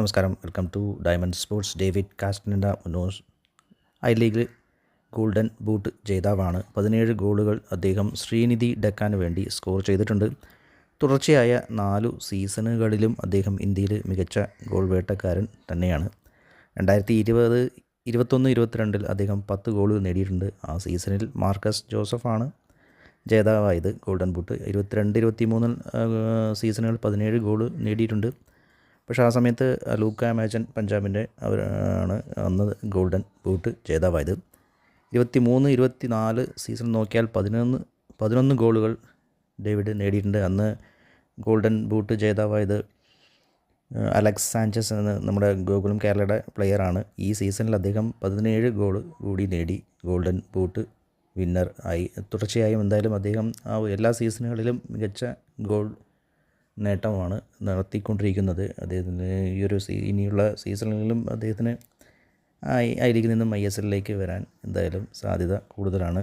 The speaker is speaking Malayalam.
നമസ്കാരം. Welcome to diamond sports. David കാസ്റ്റനിന്റെ മുന്നോസ്? ഐ ലീഗ് ഗോൾഡൻ ബൂട്ട് ജേതാവാണ്. പതിനേഴ് ഗോളുകൾ അദ്ദേഹം ശ്രീനിധി ഡെക്കാൻ വേണ്ടി സ്കോർ ചെയ്തിട്ടുണ്ട്. തുടർച്ചയായ നാലു സീസണുകളിലും അദ്ദേഹം ഇന്ത്യയിൽ മികച്ച ഗോൾ വേട്ടക്കാരൻ തന്നെയാണ്. രണ്ടായിരത്തി ഇരുപത് ഇരുപത്തൊന്ന് ഇരുപത്തിരണ്ടിൽ അദ്ദേഹം പത്ത് ഗോളുകൾ നേടിയിട്ടുണ്ട്. ആ സീസണിൽ മാർക്കസ് ജോസഫാണ് ജേതാവായത് ഗോൾഡൻ ബൂട്ട്. ഇരുപത്തിരണ്ട് ഇരുപത്തി മൂന്ന് സീസണുകൾ പതിനേഴ് ഗോൾ നേടിയിട്ടുണ്ട്. പക്ഷേ ആ സമയത്ത് ലൂക്ക മാജൻ പഞ്ചാബിന്റെ അവരാണ് അന്ന് ഗോൾഡൻ ബൂട്ട് ജേതാവായത്. ഇരുപത്തി മൂന്ന് ഇരുപത്തി നാല് സീസൺ നോക്കിയാൽ പതിനൊന്ന് പതിനൊന്ന് ഗോളുകൾ ഡേവിഡ് നേടിയിട്ടുണ്ട്. അന്ന് ഗോൾഡൻ ബൂട്ട് ജേതാവായത് അലക്സ് സാഞ്ചസ് എന്ന നമ്മുടെ ഗോകുലം കേരളയുടെ പ്ലെയറാണ് ഈ സീസണിൽ അദ്ദേഹം പതിനേഴ് ഗോൾ കൂടി നേടി ഗോൾഡൻ ബൂട്ട് വിന്നർ ആയി. തുടർച്ചയായും എന്തായാലും അദ്ദേഹം ആ എല്ലാ സീസണുകളിലും മികച്ച ഗോൾ നേട്ടമാണ് നടത്തിക്കൊണ്ടിരിക്കുന്നത്. അദ്ദേഹത്തിന് ഈ ഒരു ഇനിയുള്ള സീസണിലും അദ്ദേഹത്തിന് ഐ ലീഗിൽ നിന്നും ഐ എസ് എല്ലിലേക്ക് വരാൻ എന്തായാലും സാധ്യത കൂടുതലാണ്.